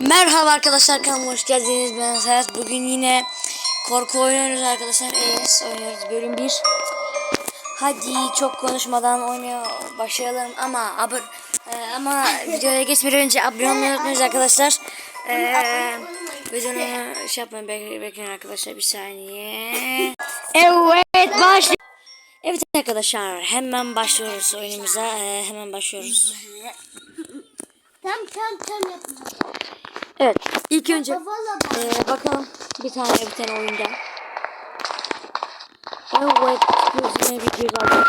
Merhaba arkadaşlar kanalıma hoş geldiniz. Ben Serhat. Bugün yine korku oynuyoruz arkadaşlar. ES oynuyoruz bölüm 1. Hadi çok konuşmadan oynaya başlayalım ama abur e, ama videoya geçmeden önce abone olmayı unutmayın arkadaşlar. E, videonu şey yapmayın bekleyin, bekleyin arkadaşlar bir saniye. Evet başlıyoruz. Evet arkadaşlar hemen başlıyoruz oyunumuza. E, hemen başlıyoruz. Tam tam tam yapma. Evet ilk önce. Ee, bakalım bir tane bir tane oyunda. Evet gözüme bir göz aldım.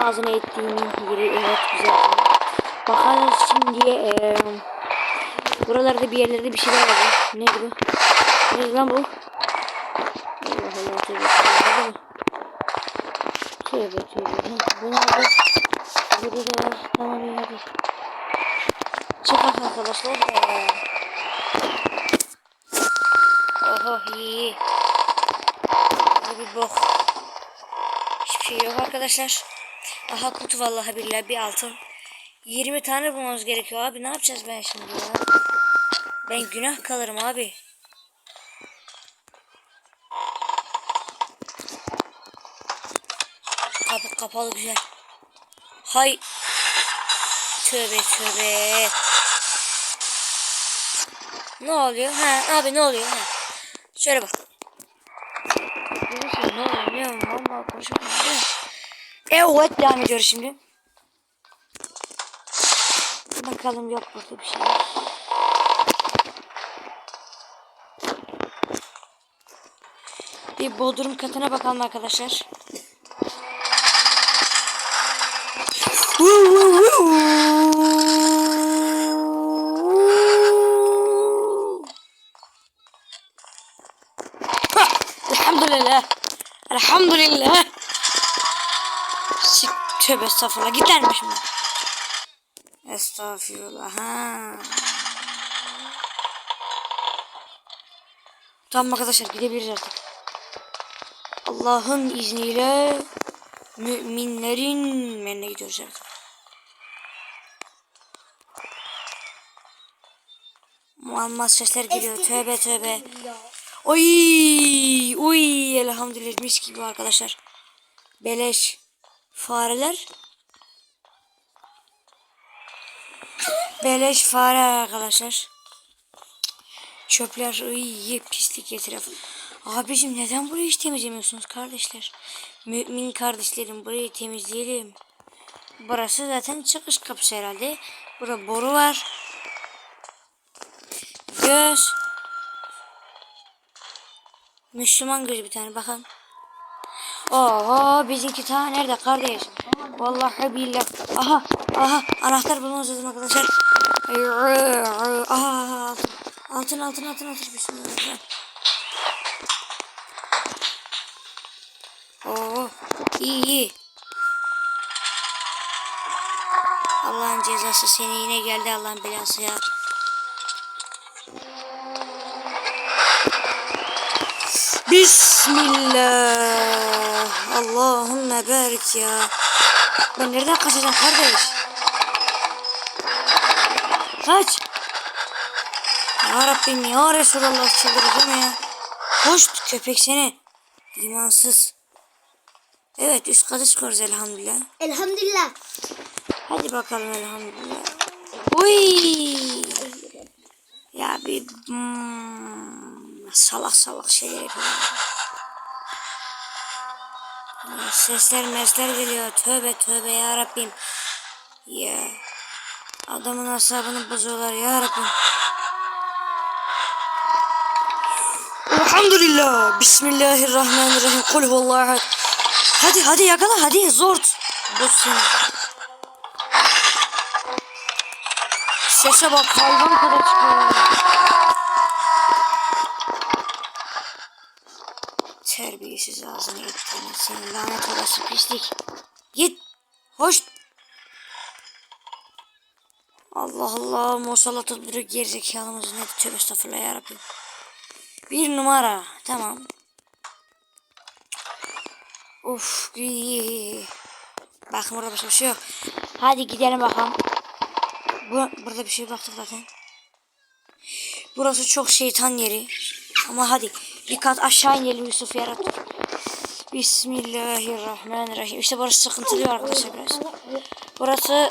Ağzına ettiğimin yeri evet güzel. Bakalım şimdi ee, buralarda bir yerlerde bir şeyler var. Ne bu? Ne lan bu? Allah Allah tövbe tövbe. Tövbe tövbe. Hı, Bu ne oldu? Burada da var. Tamam hadi. Çıkak arkadaşlar. Ee, Oho iyi. Burada bir bok. Hiçbir şey yok arkadaşlar. Aha kutu vallahi billahi bir altın. 20 tane bulmamız gerekiyor abi. Ne yapacağız ben şimdi ya? Ben günah kalırım abi. Kapı kapalı güzel. Hay. Tövbe tövbe. Ne oluyor? Ha abi ne oluyor? Ha. Şöyle bak. Görüyorsun ne oluyor? Ne oluyor? Vallahi konuşamıyorum mi? Evet devam ediyoruz şimdi. Bakalım yok burada bir şey. Bir bodrum katına bakalım arkadaşlar. Tövbe estağfurullah. Gidermiş mi? Estağfurullah. Ha. Tamam arkadaşlar gidebiliriz artık. Allah'ın izniyle müminlerin menine gidiyoruz artık. Muamma sesler geliyor. Tövbe tövbe. Oy, oy elhamdülillah mis gibi arkadaşlar. Beleş fareler. Beleş fare arkadaşlar. Çöpler iyi pislik etrafı. Abicim neden burayı hiç temizlemiyorsunuz kardeşler? Mümin kardeşlerim burayı temizleyelim. Burası zaten çıkış kapısı herhalde. Burada boru var. Göz. Müslüman gözü bir tane bakın. Oho bizimki ta nerede kardeş? Vallahi billah. Aha aha anahtar bulmamız lazım arkadaşlar. Aha altın altın altın altın altın Bismillah. Oo iyi iyi. Allah'ın cezası seni yine geldi Allah'ın belası ya. Bismillah. Allahümme barik ya. Ben nereden kaçacağım kardeş? Kaç. Ya Rabbim ya Resulallah çıldıracağım ya. Hoş köpek seni. İmansız. Evet üst katı çıkıyoruz elhamdülillah. Elhamdülillah. Hadi bakalım elhamdülillah. Uy. Ya bir hmm, salak salak şeyler yapıyorum. Sesler mesler geliyor. Tövbe tövbe ya Rabbim. Ya. Adamın asabını bozuyorlar ya Rabbim. Elhamdülillah. Bismillahirrahmanirrahim. Kul huvallahu. Hadi hadi yakala hadi zort. Bu seni. Sese bak hayvan kadar çıkıyor. Terbiyesiz ağzını ettiğini senin lanet olası pislik. Git. Hoş. Allah Allah musallat bir gerizekalımız ne tövbe estağfurullah yarabbim. Bir numara tamam. Of iyi. Bakın burada başka bir şey yok. Hadi gidelim bakalım. Bu, burada bir şey baktık zaten. Burası çok şeytan yeri. Ama hadi bir kat aşağı inelim Yusuf yarattı. Bismillahirrahmanirrahim. İşte burası sıkıntılı arkadaşlar biraz. Burası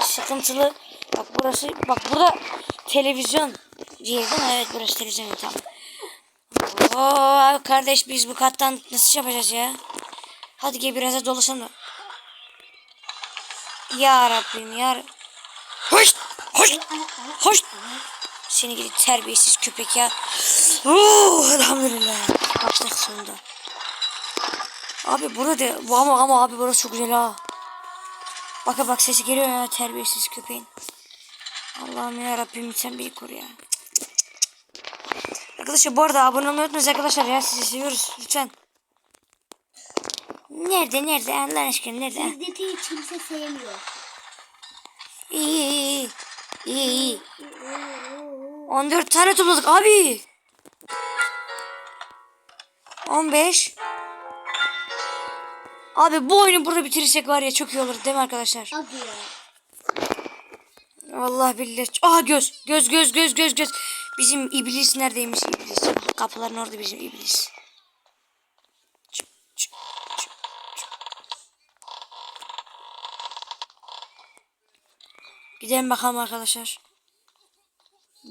sıkıntılı. Bak burası bak burada televizyon diye mi? Evet burası televizyon tamam. Oo kardeş biz bu kattan nasıl şey yapacağız ya? Hadi gel biraz da. Ya Rabbim ya. Hoş! Hoş! Hoş! Seni gidi terbiyesiz köpek ya. Oh, elhamdülillah. Kaçtık sonunda. Abi burada bu ama ama abi burası çok güzel ha. Bak bak sesi geliyor ya terbiyesiz köpeğin. Allah'ım ya Rabbim sen beni koru ya. Arkadaşlar bu arada abone olmayı unutmayın arkadaşlar ya sizi seviyoruz lütfen. Nerede nerede Allah aşkına nerede? Şiddeti hiç kimse sevmiyor. İyi iyi iyi. İyi iyi. 14 tane topladık abi. 15. Abi bu oyunu burada bitirirsek var ya çok iyi olur değil mi arkadaşlar? Hadi ya. Allah billahi. Aha göz. Göz göz göz göz göz. Bizim iblis neredeymiş iblis? Kapıların orada bizim iblis. Çık, çık, çık, çık. Gidelim bakalım arkadaşlar.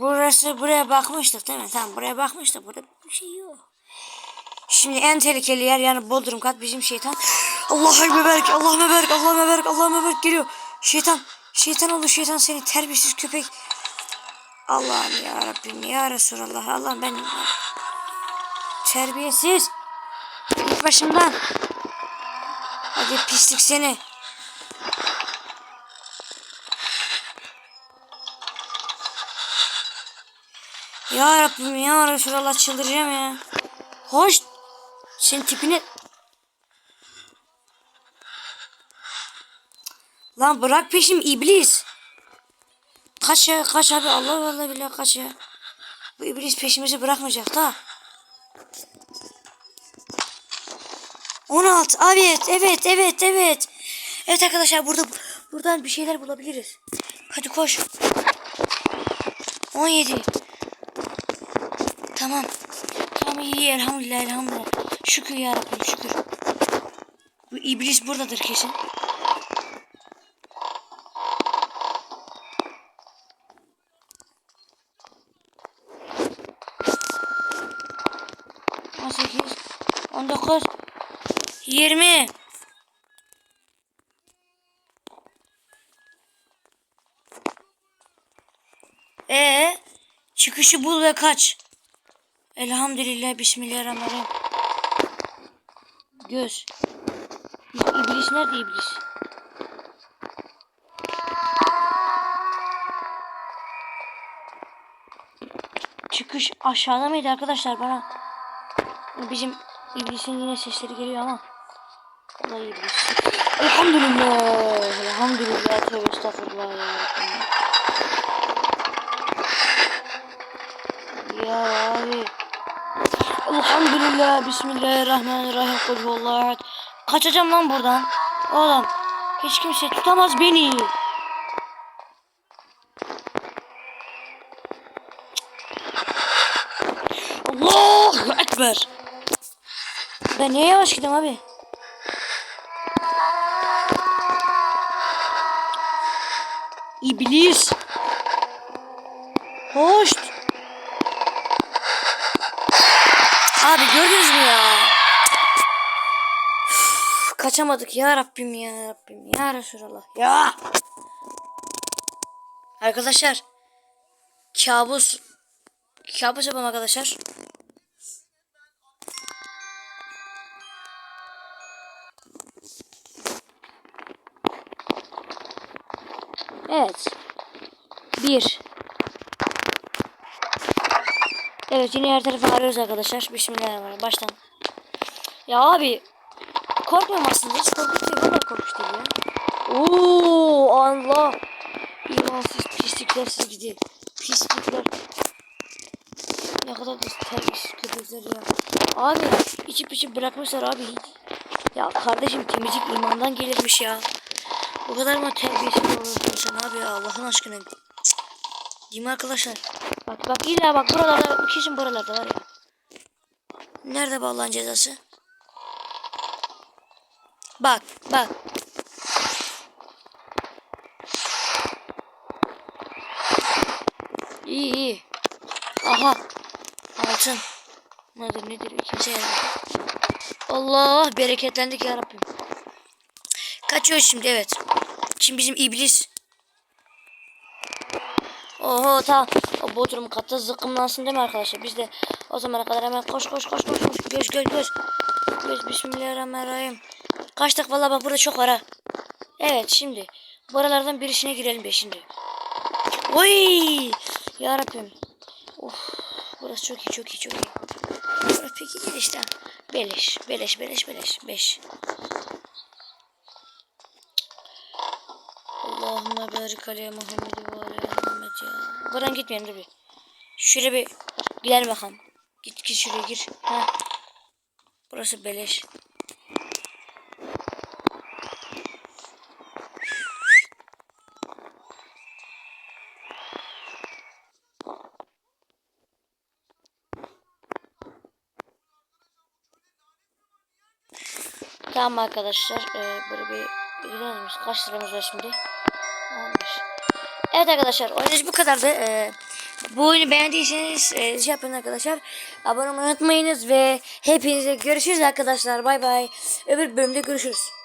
Burası buraya bakmıştık değil mi? Tamam buraya bakmıştık. Burada bir şey yok. Şimdi en tehlikeli yer yani Bodrum kat bizim şeytan. Allah'a meberk, Allah'a meberk, Allah'a meberk, Allah'a meberk geliyor. Şeytan, şeytan oldu şeytan seni terbiyesiz köpek. Allah'ım ya Rabbim ya Resulallah. Allah'ım ben terbiyesiz. Başımdan. Hadi pislik seni. Ya Rabbim ya Resulallah çıldıracağım ya. Hoş. Senin tipini... Lan bırak peşim iblis. Kaç ya kaç abi Allah Allah billahi kaç ya. Bu iblis peşimizi bırakmayacak da. 16 evet evet evet evet. Evet arkadaşlar burada buradan bir şeyler bulabiliriz. Hadi koş. 17. Tamam. Tamam iyi elhamdülillah elhamdülillah. Şükür ya şükür. Bu iblis buradadır kesin. On sekiz, on dokuz, yirmi. Ee, çıkışı bul ve kaç. Elhamdülillah Bismillahirrahmanirrahim. Göz. İblis nerede iblis? Çıkış aşağıda mıydı arkadaşlar bana? Bizim iblisin yine sesleri geliyor ama. Da iblis. Elhamdülillah. Elhamdülillah. Tövbe estağfurullah. Ya abi. Elhamdülillah. Bismillahirrahmanirrahim. Kul huvallahu ahad. Kaçacağım lan buradan. Oğlum. Hiç kimse tutamaz beni. Allahu Ekber. Ben niye yavaş gidiyorum abi? İblis. Hoş. Abi gördünüz mü ya? Üf, kaçamadık ya Rabbim ya Rabbim ya Resulallah ya. Arkadaşlar kabus kabus yapalım arkadaşlar. Evet. Bir. Evet yine her tarafı arıyoruz arkadaşlar. Bismillahirrahmanirrahim. Baştan. Ya abi. Korkmuyorum aslında. Hiç korkunç değil. Valla korkunç değil ya. Oo Allah. İmansız pislikler siz gidi. Pislikler. Ne kadar da terbiyesiz köpekler ya. Abi içip içip bırakmışlar abi. Ya kardeşim temizlik imandan gelirmiş ya. Bu kadar mı terbiyesiz olursun sen abi ya Allah'ın aşkına. Değil mi arkadaşlar? Bak Bak illa bak buralarda kesin buralarda var ya. Nerede bu Allah'ın cezası? Bak bak. İyi iyi. Aha. Altın. Nedir nedir? Kimse yaramıyor. Allah bereketlendik ya Rabbim. Kaçıyoruz şimdi evet. Şimdi bizim iblis. Oho ta o Bodrum katta zıkkımlansın değil mi arkadaşlar? Biz de o zamana kadar hemen koş koş koş koş koş göz göz göz. Göz bismillahirrahmanirrahim. Kaçtık valla bak burada çok var ha. Evet şimdi buralardan birisine girelim be şimdi. Oy! Ya Rabbim. Of, burası çok iyi çok iyi çok iyi. Burası peki değil işte. Beleş beleş beleş beleş. Beş. Allahümme barik aleyhe Muhammed ve aleyhe Muhammed ya. Buradan gitmeyelim dur bir. Şöyle bir gidelim bakalım. Git git şuraya gir. Ha. Burası beleş. Tamam arkadaşlar. Ee, böyle bir gidiyor muyuz? Kaç liramız var şimdi? 15. Evet arkadaşlar. Oyunumuz bu kadardı. Ee, bu oyunu beğendiyseniz e, şey yapın arkadaşlar. Abone olmayı unutmayınız ve hepinize görüşürüz arkadaşlar. Bay bay. Öbür bölümde görüşürüz.